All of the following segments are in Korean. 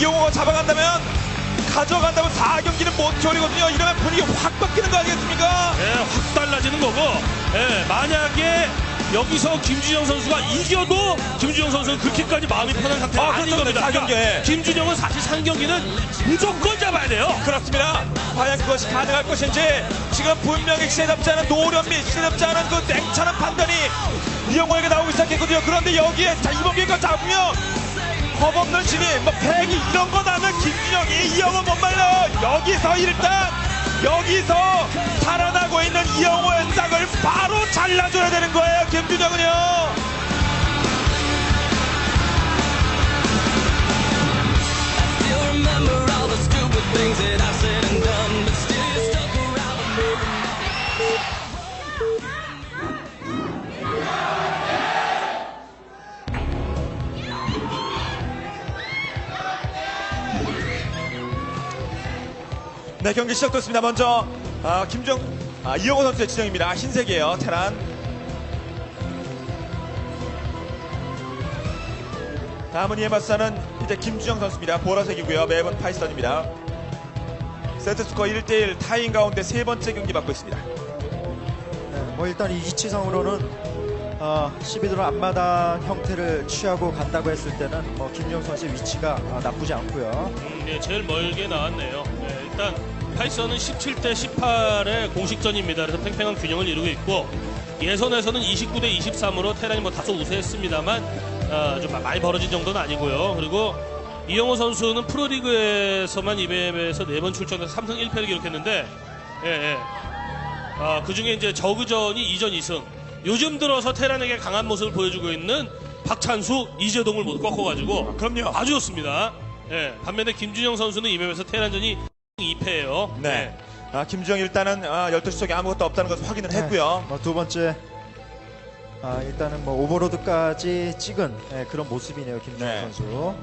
이영호가 잡아간다면 가져간다면 4경기는 못 겨리거든요. 이러면 분위기 확 바뀌는 거 아니겠습니까? 예, 확 달라지는 거고, 예, 만약에 여기서 김준영 선수가 이겨도 김준영 선수는 그렇게까지 마음이 편한 상태가 아, 아, 닌 그렇죠. 겁니다. 사 경기에. 그러니까 김준영은 사실 3경기는 무조건 잡아야 돼요. 그렇습니다. 과연 그것이 가능할 것인지 지금 분명히 시대답지 않은 노련 및 시대답지 않은 그 냉철한 판단이 이영호에게 나오기 시작했거든요. 그런데 여기에 자, 이번 기회가 잡으면 겁없는 신인, 뭐 패기 이런 거 나면 김준영이 이영호 못 말려. 여기서 일단 여기서 살아나고 있는 이영호의 싹을 바로 잘라줘야 되는 거예요. 김준영은요. 네, 경기 시작됐습니다. 먼저 아, 김정 아, 이영호 선수의 지정입니다. 흰색이에요. 테란. 다음은 이에 맞서는 이제 김주영 선수입니다. 보라색이고요. 매번 파이썬입니다. 세트 스코어 1대1 타인 가운데 세 번째 경기 받고 있습니다. 네, 뭐 일단 이 위치상으로는 어, 12드론 앞마당 형태를 취하고 간다고 했을 때는 뭐 김용 선수의 위치가 어, 나쁘지 않고요. 음, 네, 제일 멀게 나왔네요. 네, 일단 파이썬은 17대 18의 공식전입니다. 그래서 팽팽한 균형을 이루고 있고 예선에서는 29대 23으로 테란이 뭐 다소 우세했습니다만 아, 좀 많이 벌어진 정도는 아니고요. 그리고 이영호 선수는 프로리그에서만 이벤에서 4번 출전해서 3승 1패를 기록했는데 예, 예. 아, 그 중에 이제 저그전이 2전 2승. 요즘 들어서 테란에게 강한 모습을 보여주고 있는 박찬수, 이재동을 모두 꺾어가지고 그럼요. 아주 좋습니다. 예, 반면에 김준영 선수는 이맵에서 테란전이 2패예요. 네. 아, 김주영 일단은 아, 12시 쪽에 아무것도 없다는 것을 확인을 네, 했고요. 뭐두 번째 아, 일단은 뭐 오버로드까지 찍은 예, 그런 모습이네요 김용 네. 선수.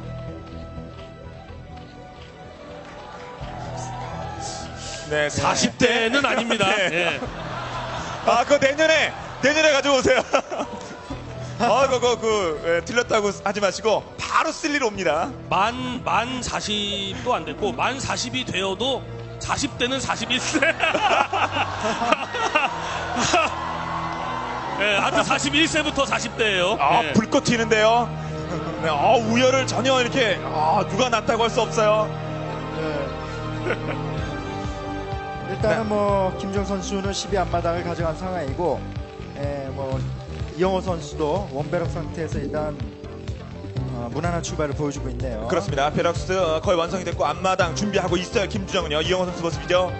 네, 40대는 아닙니다. 네. 예. 아, 그거 내년에, 내년에 가져오세요. 아, 그거, 그, 예, 틀렸다고 하지 마시고, 바로 쓸일 옵니다. 만, 만 40도 안 됐고, 만 40이 되어도 40대는 41세. 예, 하여튼 41세부터 40대예요. 아, 예. 불꽃 튀는데요. 네, 아, 우열을 전혀 이렇게, 아, 누가 낫다고 할 수 없어요. 일단은 네. 뭐 김정 선수는 12 앞마당을 가져간 상황이고, 예, 뭐 이영호 선수도 원배럭 상태에서 일단 어, 무난한 출발을 보여주고 있네요. 그렇습니다. 베럭스 어, 거의 완성이 됐고, 앞마당 준비하고 있어요. 김주정은요. 이영호 선수 모습이죠.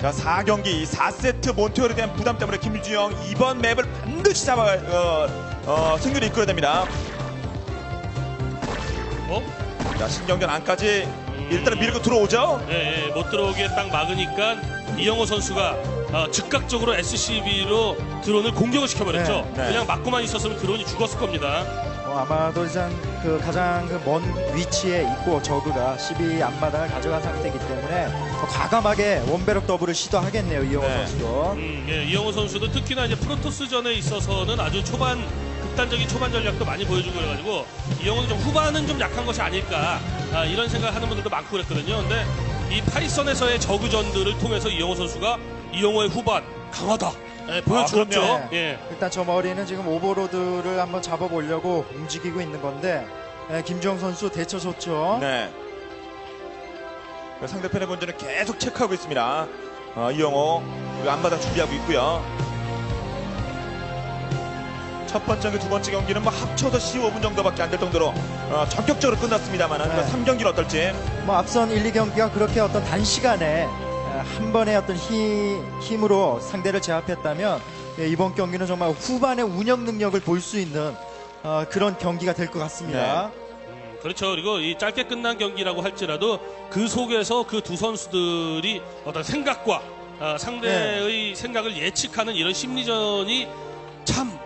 자, 4경기, 4세트 몬테어에 대한 부담 때문에 김주영 이번 맵을 반드시 잡아, 어, 어, 승리를 이끌어야 됩니다. 어? 자, 신경전 안까지 일단은 밀고 들어오죠. 예, 예, 못 들어오게 딱 막으니까 이영호 선수가 어, 즉각적으로 SCB로 드론을 공격을 시켜버렸죠. 네, 네. 그냥 막고만 있었으면 드론이 죽었을 겁니다. 뭐 아마도 이제 그 가장 그 먼 위치에 있고 저그가 12 앞마당을 가져간 상태이기 때문에 더 과감하게 원배럭 더블을 시도하겠네요 이영호 네. 선수도. 음, 예, 이영호 선수도 특히나 이제 프로토스전에 있어서는 아주 초반 극단적인 초반 전략도 많이 보여주고 그래가지고 이영호는 좀 후반은 좀 약한 것이 아닐까 아, 이런 생각을 하는 분들도 많고 그랬거든요. 근데 이 파이썬에서의 저그전들을 통해서 이영호 선수가 이영호의 후반 강하다 예, 보여주었죠. 그럼요. 예. 일단 저 머리는 지금 오버로드를 한번 잡아보려고 움직이고 있는 건데 예, 김주영 선수 대처 좋죠. 네. 상대편의 본진을 계속 체크하고 있습니다. 어, 이영호 그리고 앞마당 준비하고 있고요. 첫 번째 두 번째 경기는 뭐 합쳐서 15분 정도밖에 안 될 정도로 어, 전격적으로 끝났습니다만 네. 3경기는 어떨지 뭐 앞선 1, 2경기가 그렇게 어떤 단시간에 예, 한 번의 어떤 힘, 힘으로 상대를 제압했다면 예, 이번 경기는 정말 후반의 운영 능력을 볼 수 있는 어, 그런 경기가 될 것 같습니다. 음, 그렇죠. 그리고 이 짧게 끝난 경기라고 할지라도 그 속에서 그 두 선수들이 어떤 생각과 아, 상대의 생각을 예측하는 이런 심리전이 참,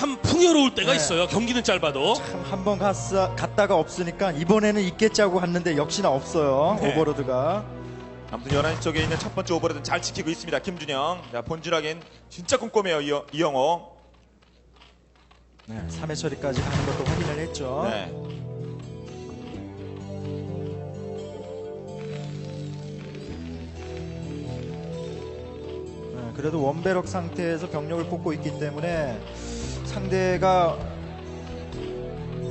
참 풍요로울 때가 네. 있어요. 경기는 짧아도. 참 한 번 갔다가 없으니까 이번에는 있겠지 하고 갔는데 역시나 없어요. 네. 오버로드가. 아무튼 11시 쪽에 있는 첫 번째 오버로드는 잘 지키고 있습니다. 김준영. 자, 본질하긴 진짜 꼼꼼해요. 이영호. 네. 3회 처리까지 가는 것도 확인을 했죠. 네. 네. 그래도 원배럭 상태에서 병력을 뽑고 있기 때문에 상대가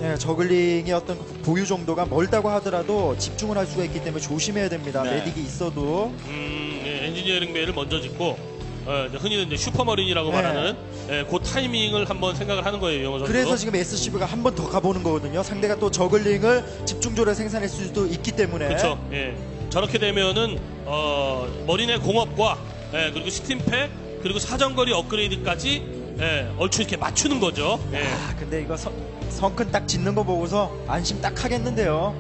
예, 저글링의 어떤 보유 정도가 멀다고 하더라도 집중을 할 수가 있기 때문에 조심해야 됩니다. 네. 메딕이 있어도 음, 예, 엔지니어링 베이를 먼저 짓고 어, 이제 흔히는 이제 슈퍼머린이라고 네. 말하는 예, 그 타이밍을 한번 생각을 하는 거예요, 선수. 그래서 지금 SCV가 한 번 더 가보는 거거든요. 상대가 또 저글링을 집중적으로 생산할 수도 있기 때문에 그렇죠. 예. 저렇게 되면은 어, 머리내 공업과 예, 그리고 스팀팩 그리고 사정거리 업그레이드까지 예, 얼추 이렇게 맞추는 거죠. 예. 아, 근데 이거 성, 성큰 딱 짓는 거 보고서 안심 딱 하겠는데요.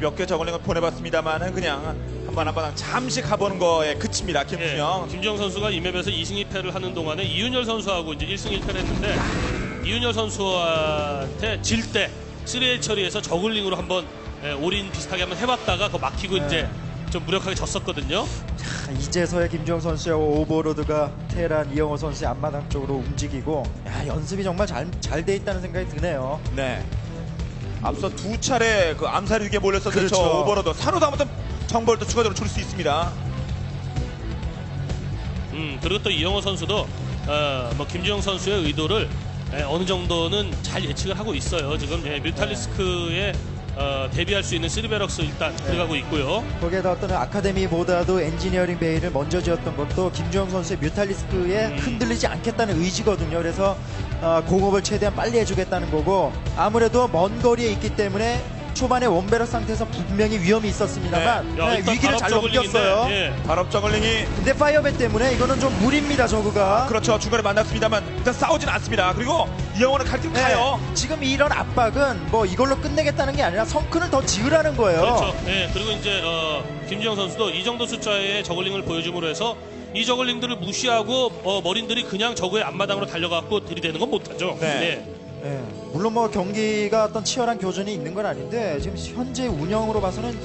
몇 개 저글링을 보내봤습니다만은 그냥 한번 한번 잠시 가보는 거에 그칩니다. 예, 김준영. 선수가 이 맵에서 2승 2패를 하는 동안에 이윤열 선수하고 이제 1승 1패를 했는데 이윤열 선수한테 질 때 3L 처리해서 저글링으로 한번 예, 올인 비슷하게 한번 해봤다가 그거 막히고 이제 좀 무력하게 졌었거든요. 아, 이제서야 김주영 선수의 오버로드가 테란 이영호 선수의 앞마당 쪽으로 움직이고 야, 연습이 정말 잘 잘 돼 있다는 생각이 드네요. 네. 앞서 두 차례 그 암살 위기에 몰렸었던 그렇죠. 저 오버로드 산호도 한번 정벌도 추가적으로 줄 수 있습니다. 음, 그리고 또 이영호 선수도 어, 뭐 김주영 선수의 의도를 예, 어느 정도는 잘 예측을 하고 있어요. 지금 예, 뮤탈리스크에 어, 대비할 수 있는 시리베럭스 일단 들어가고 있고요. 거기에다 어떤 아카데미보다도 엔지니어링 베이를 먼저 지었던 것도 김주영 선수의 뮤탈리스크에 음. 흔들리지 않겠다는 의지거든요. 그래서 어, 공업을 최대한 빨리 해주겠다는 거고 아무래도 먼 거리에 있기 때문에 초반에 원베럭 상태에서 분명히 위험이 있었습니다만 야, 네, 일단 위기를 잘 발업저글링인데, 넘겼어요. 예. 발업 저글링이 근데 파이어벳 때문에 이거는 좀 무리입니다. 저그가. 그렇죠 중간에 만났습니다만 일단 싸우진 않습니다. 그리고 이영호는 갈팀 네, 가요. 지금 이런 압박은 뭐 이걸로 끝내겠다는 게 아니라 성큰을 더 지으라는 거예요. 그렇죠. 예, 그리고 이제 어, 김주영 선수도 이 정도 숫자의 저글링을 보여줌으로 해서 이 저글링들을 무시하고 어, 머린들이 그냥 저그의 앞마당으로 달려갖고 들이대는 건 못하죠. 네. 예. 예, 물론 뭐 경기가 어떤 치열한 교전이 있는 건 아닌데 지금 현재 운영으로 봐서는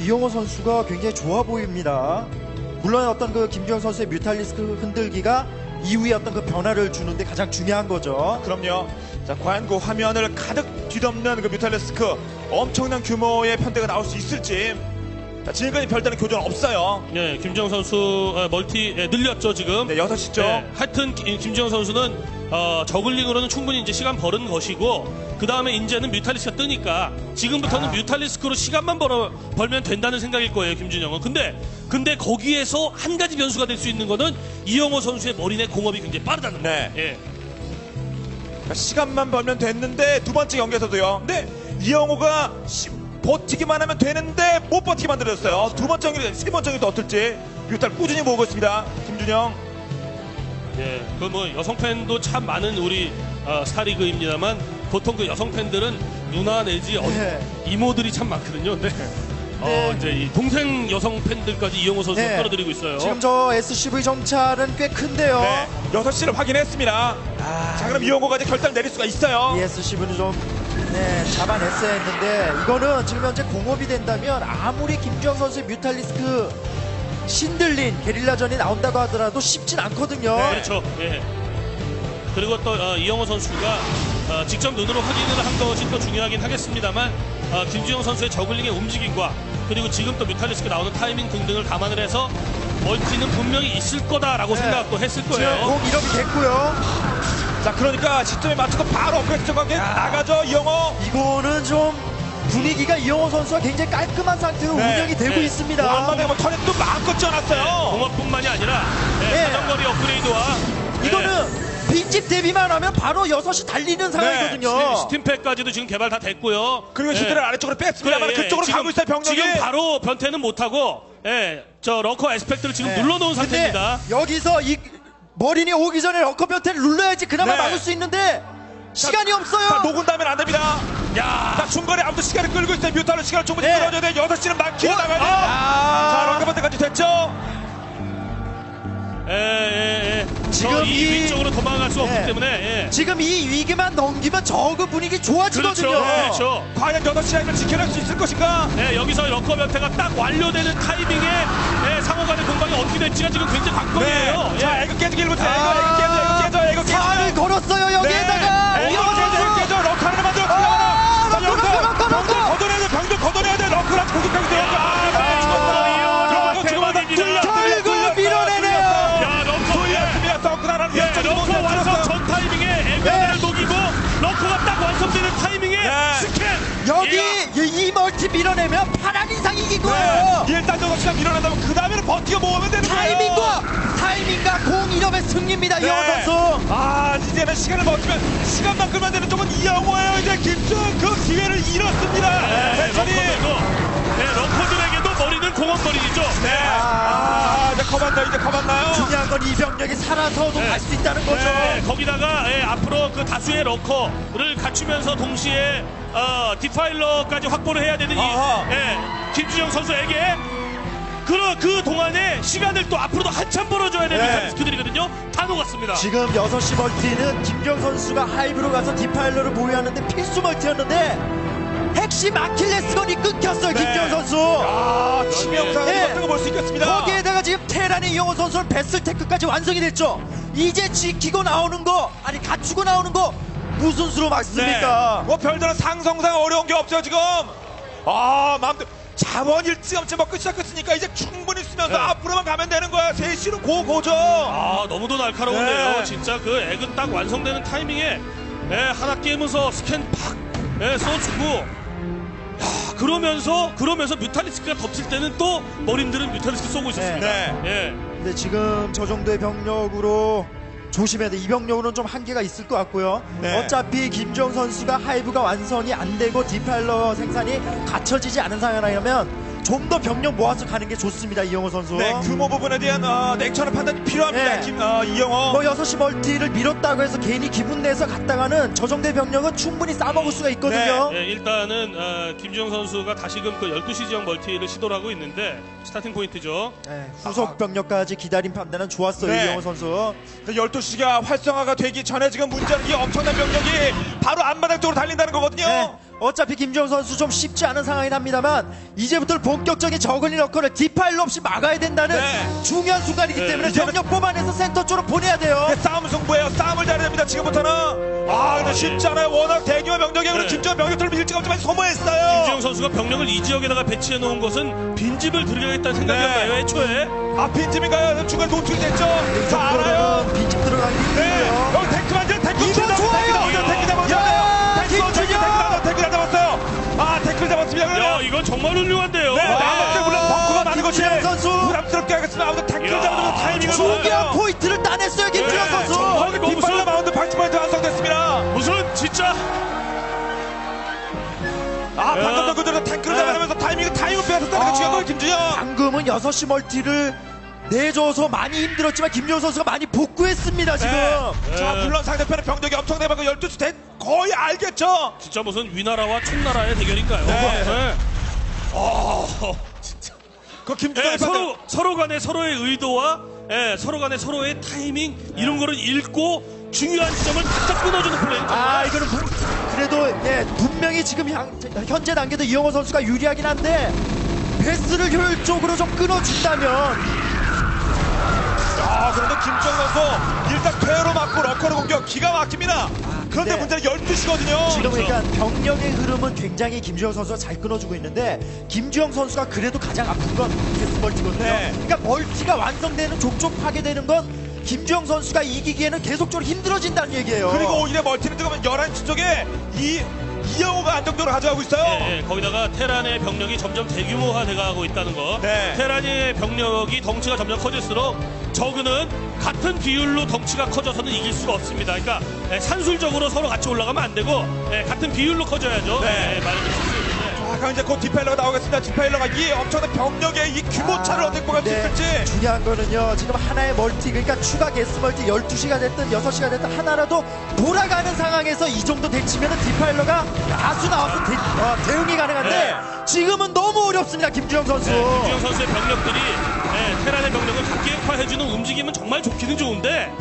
이영호 선수가 굉장히 좋아 보입니다. 물론 어떤 그 김주영 선수의 뮤탈리스크 흔들기가 이후에 어떤 그 변화를 주는데 가장 중요한 거죠. 그럼요. 자 과연 그 화면을 가득 뒤덮는 그 뮤탈리스크 엄청난 규모의 편대가 나올 수 있을지. 자 지금까지 별다른 교전 없어요. 예, 김주영 선수 어, 멀티 예, 늘렸죠 지금. 네 6시죠. 예, 하여튼 기- 김주영 선수는 어, 저글링으로는 충분히 이제 시간 버는 것이고 그 다음에 이제는 뮤탈리스크가 뜨니까 지금부터는 아. 뮤탈리스크로 시간만 벌어, 벌면 된다는 생각일 거예요 김준영은. 근데 근데 거기에서 한 가지 변수가 될 수 있는 거는 이영호 선수의 머리 내 공업이 굉장히 빠르다는 거. 네. 예. 그러니까 시간만 벌면 됐는데 두 번째 경기에서도요. 근데 이영호가 시- 버티기만 하면 되는데 못 버티게 만들었어요. 두 번째 경기, 세 번째 경기도 어떨지 뮤탈 꾸준히 모으고 있습니다. 김준영. 예, 그 뭐 여성 팬도 참 많은 우리 어, 스타리그입니다만 보통 그 여성 팬들은 누나 내지 어, 네. 이모들이 참 많거든요. 근데 어, 네. 이제 이 동생 여성 팬들까지 이영호 선수가 네. 끌어들이고 있어요. 지금 저 SCV 정찰은 꽤 큰데요. 네. 6시를 확인했습니다. 아, 자, 그럼 이영호가 이제 결단 내릴 수가 있어요. 이 SCV는 좀 네, 잡아냈어야 했는데 이거는 지금 현재 공업이 된다면 아무리 김주영 선수의 뮤탈리스크 신들린 게릴라전이 나온다고 하더라도 쉽진 않거든요. 네. 그렇죠. 예. 그리고 또 어, 이영호 선수가 어, 직접 눈으로 확인을 한 것이 또 중요하긴 하겠습니다만 어, 김주영 선수의 저글링의 움직임과 그리고 지금 또 뮤탈리스크 나오는 타이밍 등등을 감안을 해서 멀티는 분명히 있을 거다라고 네. 생각도 했을 지금 거예요. 공 이력이 됐고요. 자, 그러니까 시점에 맞춰서 바로 업그레이드 나가죠, 이영호. 이거는 좀 분위기가 이영호 선수가 굉장히 깔끔한 상태로 운영이 되고 네. 있습니다. 얼마나 뭐 턴에 또 마음껏 지어놨어요. 공업뿐만이 아니라 예, 네. 사정거리 업그레이드와 예, 이거는 빈집 대비만 하면 바로 6시 달리는 상황이거든요. 스팀- 스팀팩까지도 지금 개발 다 됐고요. 그리고 예. 히드를 아래쪽으로 뺐습니다만 그래, 예. 그쪽으로 가고 있어요, 병력이. 지금 바로 변태는 못하고, 예, 저 러커 에스펙트를 지금 네. 눌러놓은 근데 상태입니다. 여기서 이 머린이 오기 전에 러커 변태를 눌러야지 그나마 네. 막을 수 있는데 시간이 없어요. 자, 녹은다면 안 됩니다. 야, 자, 중간에 아무도 시간을 끌고 있어요. 뮤타는 시간을 충분히 네. 끌어줘야 돼요. 6시는 막히고 어, 나가야 돼요. 아. 자, 런커버트까지 됐죠? 예, 예, 예. 지금 저이 이- 위쪽으로 도망갈 수 없기 네. 때문에, 예. 지금 이 위기만 넘기면 저그 분위기 좋아지거든요. 그렇죠, 그렇죠. 과연 6시 라인을 지켜낼 수 있을 것인가? 네, 여기서 러커 변태가 딱 완료되는 타이밍에 예, 상호간의 공방이 어떻게 될지가 지금 굉장히 관건이에요. 예. 자, 애그 깨지기 일부터 애그, 애그 깨져, 애그 깨져, 애그 깨져. 살을 걸었어요 여기에다가 네. 애그 깨져, 선수. 깨져. 럭커 하나 만들어. 아, 자, 럭커, 럭커, 럭커, 병들 럭커. 걷어내야 돼. 병들 걷어내야 돼. 럭커랑 공격하기 돼. 아, 럭 여기 예. 이, 이 멀티 밀어내면 파란 인상이 이긴 거예요. 네. 일단 저거 시간 밀어낸다면 그 다음에는 버티고 모으면 되는 거예요. 타이밍과 타이밍과 공 이름의 승리입니다 이영호 네. 선수. 아 이제는 시간을 버티면 시간만 끌면 되는 쪽은 이영호예요. 이제 김준 그 기회를 잃었습니다. 네. 럭커들도 네, 럭커들에게도 머리는 공원거리죠. 네. 아, 이제 커봤나 이제 커봤나요? 중요한 건 이 병력이 살아서도 네. 갈수 있다는 거죠. 네, 거기다가 예, 앞으로 그 다수의 러커를 갖추면서 동시에 어, 디파일러까지 확보를 해야 되는 이 아하. 예, 김준영 선수에게 그, 그 동안에 시간을 또 앞으로도 한참 벌어줘야 되는 네. 리스크들이거든요. 다 녹았습니다. 지금 6시 멀티는 김경 선수가 하이브로 가서 디파일러를 보유하는데 필수 멀티였는데 핵심 아킬레스건이 끊겼어요 네. 김경 선수. 아, 치명상을 네. 어떤 거볼 수 있겠습니다. 거기에다가 지금 테란의 이영호 선수는 베슬 테크까지 완성이 됐죠. 이제 지키고 나오는 거 아니 갖추고 나오는 거 무슨 수로 막습니까? 뭐 별다른 상성상 어려운 게 없죠 지금. 아 마음대로 자원 일찌감치 먹고 시작했으니까 이제 충분히 쓰면서 네. 앞으로만 가면 되는 거야. 세시로 고고죠. 아 너무도 날카로운데요. 네. 진짜 그 액은 딱 완성되는 타이밍에 예, 하나 깨면서 스캔 팍 예, 써주고 야, 그러면서 그러면서 뮤탈리스크가 덮칠 때는 또 머린들은 뮤탈리스크 쏘고 있었습니다. 네. 예. 근데 지금 저 정도의 병력으로 조심해야 돼. 이 병력으로는 좀 한계가 있을 것 같고요. 네. 어차피 김정 선수가 하이브가 완성이 안 되고 디파일러 생산이 갖춰지지 않은 상황이라면 좀 더 병력 모아서 가는 게 좋습니다. 이영호 선수. 네 규모 부분에 대한 어, 냉철한 판단이 필요합니다. 네. 김 어, 이영호. 뭐 6시 멀티를 밀었다고 해서 괜히 기분 내서 갔다가는 저 정도의 병력은 충분히 싸먹을 수가 있거든요. 예, 일단은 어, 김주영 선수가 다시금 그 12시 지역 멀티를 시도를 하고 있는데 스타팅 포인트죠. 네, 후속 병력까지 기다린 판단은 좋았어요. 네. 이영호 선수. 12시가 활성화가 되기 전에 지금 문제는 이 엄청난 병력이 바로 앞마당 쪽으로 달린다는 거거든요. 네, 어차피 김정 선수 좀 쉽지 않은 상황이긴 합니다만 이제부터 본격적인 저글링 러커를 디파일러 없이 막아야 된다는 네. 중요한 순간이기 네, 때문에 이제는- 병력 뽑아내서 센터 쪽으로 보내야 돼요. 네, 싸움 승부예요. 싸움을 잘해야 됩니다. 지금부터는. 아, 근데 쉽지 않아요. 워낙 대규모 병력이 그리고 네. 김주현 병력들을 일찌감치만 소모했어요. 김주영 선수가 병력을 이 지역에다가 배치해 놓은 것은 빈집을 들여야겠다는 생각이었나요, 네. 애초에? 아, 빈집인가요? 중간 노출이 됐죠? 자, 알아요. 빈집 들어가기 네. 힘들고요. 여기 탱크 만져 아, 잡았습니다. 야. 이건 정말 훌륭한데요. 네, 나머지 물론 벙커가 많은 것이 김준영 선수. 부담스럽게 하겠습니다. 아무튼 탱크 야, 잡는 타이밍을 중요한. 포인트를 따냈어요 김주영 네, 선수. 정말 이거 뒷발로 무슨- 마운드 80% 완성됐습니다. 무슨 진짜 아, 방금 야. 그대로 탱크를 네. 잡아내면서 타이밍을 타이밍을 빼앗았다는 게 아. 중요한 거예요, 김준영. 방금은 6시 멀티를 내줘서 많이 힘들었지만 김주영 선수가 많이 복구했습니다 지금. 네. 자, 물론 상대편의 병력이 엄청나게 많고 12시 대 거의 알겠죠? 진짜 무슨 위나라와 총나라의 대결인가요? 네. 아, 진짜. 그 예, 김준영의 서로 서로 간의 서로의 의도와 예, 서로 간의 서로의 타이밍 이런 거를 읽고 중요한 지점을 탁탁 끊어주는 플레이. 아 이거는 부- 그래도 예, 분명히 지금 현- 현재 단계도 이영호 선수가 유리하긴 한데 베스를 효율적으로 좀 끊어준다면 아, 그런데 김준영 선수 일단 퇴로 맞고 러커로 공격 기가 막힙니다. 그런데 네. 문제는 12시거든요. 지금 그러니까 병력의 흐름은 굉장히 김주영 선수가 잘 끊어주고 있는데 김주영 선수가 그래도 가장 아픈 건 베스 멀티거든요. 네. 그러니까 멀티가 완성되는 족족 파괴되는 건 김주영 선수가 이기기에는 계속적으로 힘들어진다는 얘기예요. 그리고 오히려 멀티는 지금 11시 쪽에 이 이영호가 안정적으로 가져가고 있어요. 예, 예, 거기다가 테란의 병력이 점점 대규모화 돼가고 있다는 거. 네. 테란의 병력이 덩치가 점점 커질수록 저그는 같은 비율로 덩치가 커져서는 이길 수가 없습니다. 그러니까 예, 산술적으로 서로 같이 올라가면 안 되고 예, 같은 비율로 커져야죠. 네. 예, 말을 듣습니다. 아, 그럼 이제 곧 디파일러가 나오겠습니다. 디파일러가 이 엄청난 병력의 이 규모차를 아, 어떻게 뽑을 수 네. 있을지. 중요한 거는요 지금 하나의 멀티 그러니까 추가 게스 멀티 12시가 됐든 6시가 됐든 하나라도 돌아가는 상황에서 이 정도 대치면 디파일러가 다수 나와서 대, 어, 대응이 가능한데 네. 지금은 너무 어렵습니다 김주영 선수 네, 김주영 선수의 병력들이 예, 테란의 병력을 각계획화해주는 움직임은 정말 좋기는 좋은데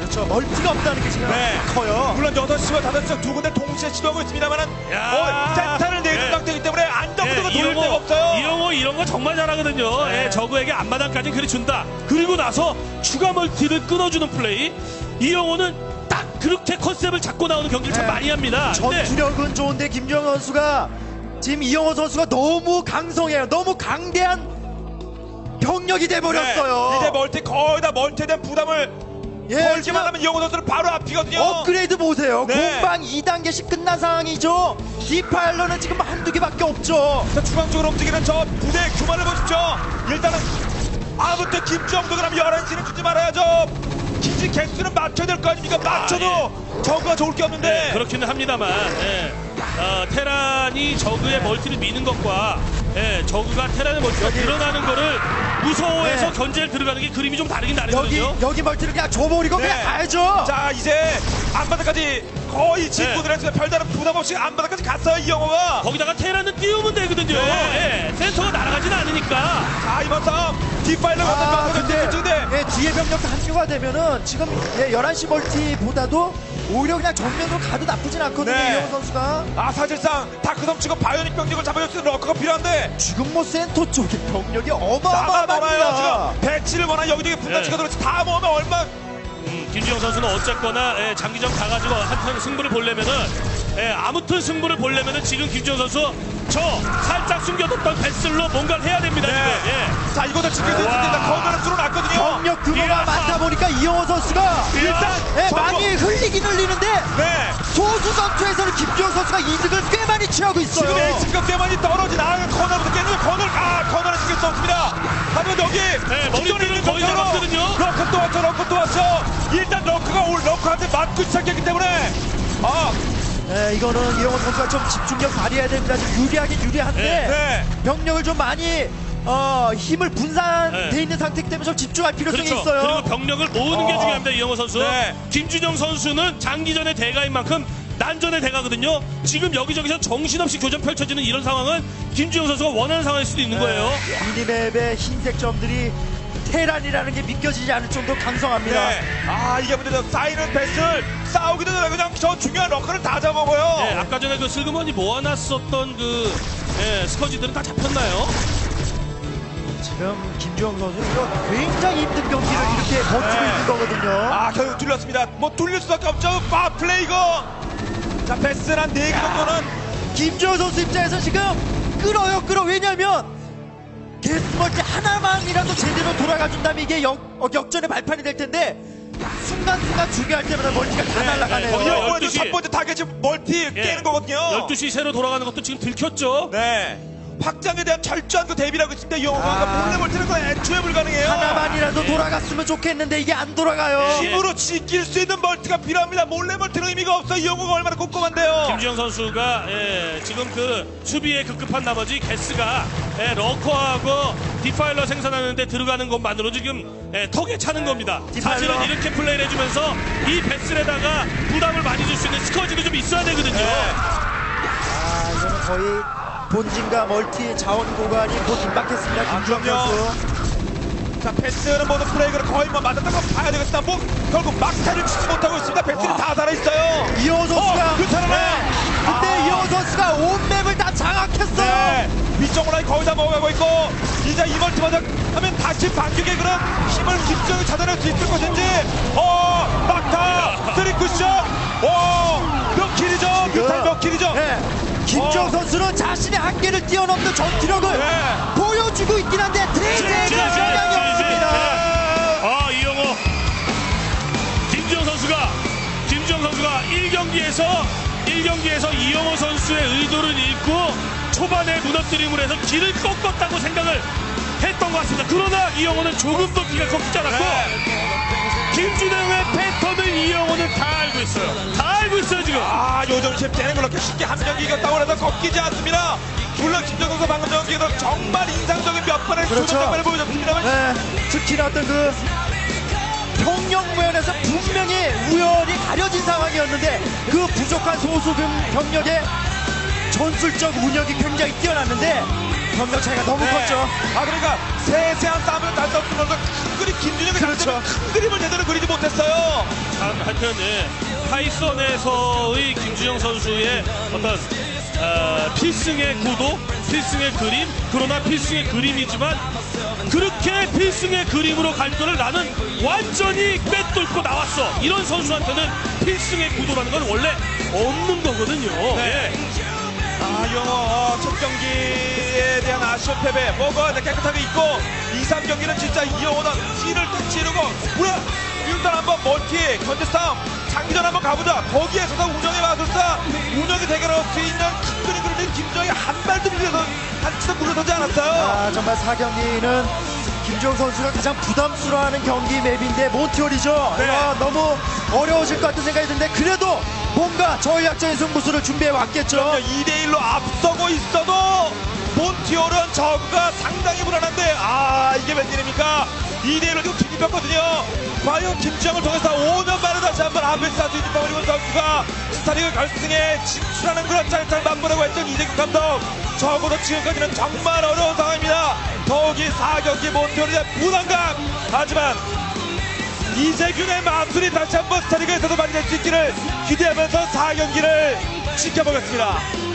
그렇죠 멀티가 없다는 게 지금 네. 커요 물론 6시와 5시 두 군데 동시에 시도하고 있습니다만은 야. 어, 센터를 내준 네. 상태이기 때문에 안정도가 예, 돌릴 데가 없어요. 이영호 이런 거 정말 잘하거든요. 네. 예, 저그에게 앞마당까지 그리 준다. 그리고 나서 추가 멀티를 끊어주는 플레이. 이영호는 딱 그렇게 컨셉을 잡고 나오는 경기를 참 네. 많이 합니다. 근데 전투력은 좋은데 김주영 선수가 지금 이영호 선수가 너무 강성해요 너무 강대한 병력이 돼버렸어요 네. 이제 멀티 거의 다 멀티에 대한 부담을 예, 지금 하면 이영호 선수는 바로 앞이거든요. 업그레이드 보세요. 네. 공방 2단계씩 끝난 상황이죠. 디파일러는 지금 한두 개밖에 없죠. 자, 중앙 쪽으로 움직이는 저 부대의 규모를 보십시오. 일단은 아무튼 김주영도 그럼 11시는 주지 말아야죠. 기지 개수는 맞춰야 될 거 아닙니까? 맞춰도 저거가 좋을 게 없는데. 네, 그렇기는 합니다만 예. 어, 테란이 저그의 멀티를 미는 것과 예, 저그가 테란의 멀티가 여기- 늘어나는 거를 무서워해서 네. 견제를 들어가는 게 그림이 좀 다르긴 여기 다르거든요. 여기 멀티를 그냥 줘버리고 네. 그냥 가야죠. 자, 이제 앞바닥까지 거의 진구들에서 별다른 부담 없이 앞바닥까지 갔어요, 이영호가. 거기다가 테란은 띄우면 되거든요. 네. 예, 센터가 날아가진 않으니까. 자, 이번 싸움 뒷발로 아, 가는 근데 근데 예, 뒤에 병력 한조가 되면은 지금 예, 11시 멀티보다도 오히려 그냥 정면으로 가도 나쁘진 않거든요. 네. 이영호 선수가 아, 사실상 다크섬 치고 바이오닉 병력을 잡아줄 수 있는 러커가 필요한데 지금 뭐 센터 쪽에 병력이 어마어마합니다. 지금. 배치를 원한 여기저기 분단 네. 치고 들어서 다 모으면 얼마 음, 김주영 선수는 어쨌거나 예, 장기전 가가지고 한편 승부를 보려면은 예, 아무튼 승부를 보려면은 지금 김주영 선수 저 살짝 숨겨뒀던 뱃슬로 뭔가를 해야 됩니다. 네. 지금. 예. 자, 이것도 있습니다. 거기는 줄어났거든요. 병력 규모가 이야. 많다 보니까 이영호 선수가 일단 예, 정보- 많이 흘리긴 흘리는데 네. 소수 전투에서는 김주영 선수가 이득을 꽤 많이 취하고 있어요. 지금 H급 대만이 떨어진 아 코너부터 깨는 코너 아 코너는 지킬 수 없습니다. 하지만 여기 네, 머리띠는 기존에 있는 거의 병력으로 잡았거든요. 러커 또 왔죠, 러커 또 왔죠. 일단 러커가 올 러커한테 맞고 시작했기 때문에 아 네, 이거는 이영호 선수가 좀 집중력 발휘해야 됩니다. 지금 유리하긴 유리한데 네. 병력을 좀 많이 어, 힘을 분산돼 네. 있는 상태이기 때문에 좀 집중할 필요성이 그렇죠. 있어요. 그리고 병력을 모으는 게 어. 중요합니다. 이영호 선수. 네. 김준영 선수는 장기전의 대가인 만큼 난전의 대가거든요. 지금 여기저기서 정신없이 교전 펼쳐지는 이런 상황은 김준영 선수가 원하는 상황일 수도 있는 거예요. 미니맵의 흰색 점들이 테란이라는 게 믿겨지지 않을 정도로 강성합니다. 네. 아 이게 문제죠. 쌓이는 배슬 싸우기도 전에 그냥 저 중요한 러커를 다 잡아먹어요. 네, 아까 전에 그 슬그머니 모아놨었던 그 예, 스커지들은 다 잡혔나요? 지금 김주영 선수 이거 굉장히 힘든 경기를 이렇게 버티고 네. 있는 거거든요. 아 결국 뚫렸습니다. 뭐 뚫릴 수밖에 없죠. 아 플레이거. 자 배슬 한네 개 정도는 김주영 선수 입장에서 지금 끌어요 끌어 왜냐면 게스멀티 하나만이라도 제대로 돌아가준다면 이게 역, 어, 역전의 발판이 될 텐데 순간순간 중요할 때마다 멀티가 다 날아가네요. 거기다 이거 뭐죠? 12시. 첫 번째 타겟이 멀티 예. 깨는 거거든요. 12시 새로 돌아가는 것도 지금 들켰죠. 네. 확장에 대한 철저한 그 대비라고 있습니다. 이 영화가 아. 몰래 멀티는 건 애초에 불가능해요. 하나만이라도 예. 돌아갔으면 좋겠는데 이게 안 돌아가요. 힘으로 지킬 수 있는 멀티가 필요합니다. 몰래 멀티는 의미가 없어. 이 영화가 얼마나 꼼꼼한데요. 김주영 선수가 예, 지금 그 수비에 급급한 나머지 게스가 예, 러커하고 디파일러 생산하는데 들어가는 것만으로 지금 예, 턱에 차는 겁니다. 디파일러. 사실은 이렇게 플레이를 해주면서 이 베슬에다가 부담을 많이 줄 수 있는 스커지도 좀 있어야 되거든요. 네. 아 이거는 거의 본진과 멀티 자원 고관이 곧 임박했습니다. 아, 김주영 그럼요. 선수. 자, 패스는 모두 플레이그를 거의 뭐 맞았던 거 봐야 되겠다. 뭐, 결국 막타를 치지 못하고 있습니다. 패스는 다 살아있어요. 이호 선수가 어, 그 살아나요. 네. 그때 아. 이호 선수가 온 맵을 다 장악했어요. 네. 위쪽 라인 거의 다 먹어가고 있고, 이제 이 멀티마다 하면 다시 반격의 그런 힘을 김정이 찾아낼 수 있을 것인지, 어, 막타, 쓰리 쿠션, 어, 몇 킬이죠? 뮤탈 몇 킬이죠? 네. 김주영 어. 선수는 자신의 한계를 뛰어넘는 전투력을 네. 보여주고 있긴 한데 네, 영향이 네, 없습니다. 아 이영호 김주영 선수가 김주영 선수가 1경기에서 1경기에서 이영호 선수의 의도를 읽고 초반에 무너뜨림을 해서 길을 꺾었다고 생각을 했던 것 같습니다. 그러나 이영호는 조금도 기가 꺾이지 않았고 김준영의 패턴을 이영호는 다 알고 있어요. 다 알고 있어요 지금. 아, 요즘 쉽지는 그렇게 쉽게 한 경기 이겼다고 해서 꺾이지 않습니다. 물론 김정은 선수 방금 경기에서 정말 인상적인 몇 번의 그렇죠. 조전 장면을 보여줬습니다만, 네. 특히나 어떤 그 평영 면에서 분명히 우열이 가려진 상황이었는데 그 부족한 소수금 병력의 전술적 운영이 굉장히 뛰어났는데 병력 차이가 너무 네. 컸죠. 아 그러니까 세세한 싸움을 잘 싸우면서 큰 그림 김준영이 그렇죠. 큰 그림을 제대로 그리지 못했어요. 예, 타이선에서의 김주영 선수의 어떤 어, 필승의 구도, 필승의 그림, 그러나 필승의 그림이지만 그렇게 필승의 그림으로 갈 거를 나는 완전히 꿰뚫고 나왔어. 이런 선수한테는 필승의 구도라는 건 원래 없는 거거든요. 네. 예. 아 영어 어, 첫 경기에 대한 아쉬운 패배. 뭐가 깨끗하게 있고 2, 3경기는 진짜 이영호는 티를 딱 치르고 우리 일단 한번 멀티 견제 싸움 장기전 한번 가보자. 거기에서도 운영의 마술사 운영의 대결을 할수 있는 큰 한치도 물러서지 않았어요. 아, 정말 4경기는 김주영 선수가 가장 부담스러워하는 경기 맵인데 몬티올이죠. 네. 아, 너무 어려워질 것 같은 생각이 드는데 그래도 뭔가 전략적인 승부수를 준비해 왔겠죠. 2대1로 앞서고 있어도 몬티올은 저그가 상당히 불안한데 아 이게 웬일입니까 2대1로 지금 뒤집혔거든요 과연 김주영을 통해서 5년 만에 다시 한번 아베스와 뒤집어 버리고 선수가 스타리그 결승에 진출하는 그런 짤짤 만보라고 했던 이재국 감독. 적어도 지금까지는 정말 어려운 상황입니다. 더욱이 4경기 몬티올에 대한 부담감. 하지만 이재균의 마술이 다시 한번 스타리그에서도 만날 수 있기를 기대하면서 4경기를 지켜보겠습니다